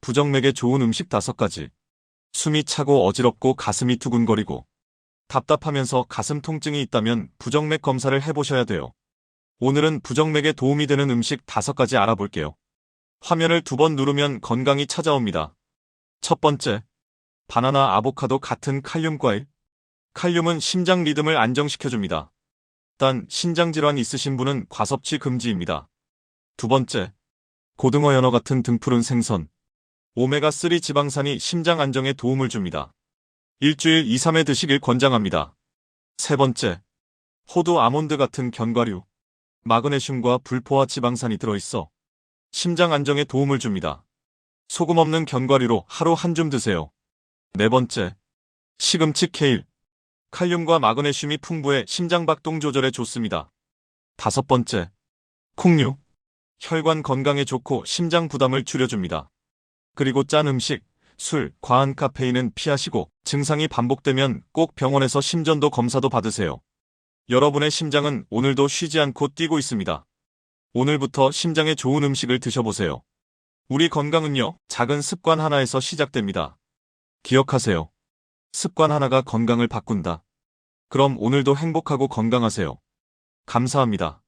부정맥에 좋은 음식 5가지. 숨이 차고 어지럽고 가슴이 두근거리고 답답하면서 가슴 통증이 있다면 부정맥 검사를 해보셔야 돼요. 오늘은 부정맥에 도움이 되는 음식 5가지 알아볼게요. 화면을 두 번 누르면 건강이 찾아옵니다. 첫 번째, 바나나, 아보카도 같은 칼륨 과일. 칼륨은 심장 리듬을 안정시켜줍니다. 단, 신장질환 있으신 분은 과섭취 금지입니다. 두 번째, 고등어 연어 같은 등푸른 생선. 오메가3 지방산이 심장 안정에 도움을 줍니다. 일주일 2, 3회 드시길 권장합니다. 세 번째, 호두 아몬드 같은 견과류. 마그네슘과 불포화 지방산이 들어있어 심장 안정에 도움을 줍니다. 소금 없는 견과류로 하루 한 줌 드세요. 네 번째, 시금치 케일. 칼륨과 마그네슘이 풍부해 심장 박동 조절에 좋습니다. 다섯 번째, 콩류. 혈관 건강에 좋고 심장 부담을 줄여줍니다. 그리고 짠 음식, 술, 과한 카페인은 피하시고 증상이 반복되면 꼭 병원에서 심전도 검사도 받으세요. 여러분의 심장은 오늘도 쉬지 않고 뛰고 있습니다. 오늘부터 심장에 좋은 음식을 드셔보세요. 우리 건강은요, 작은 습관 하나에서 시작됩니다. 기억하세요. 습관 하나가 건강을 바꾼다. 그럼 오늘도 행복하고 건강하세요. 감사합니다.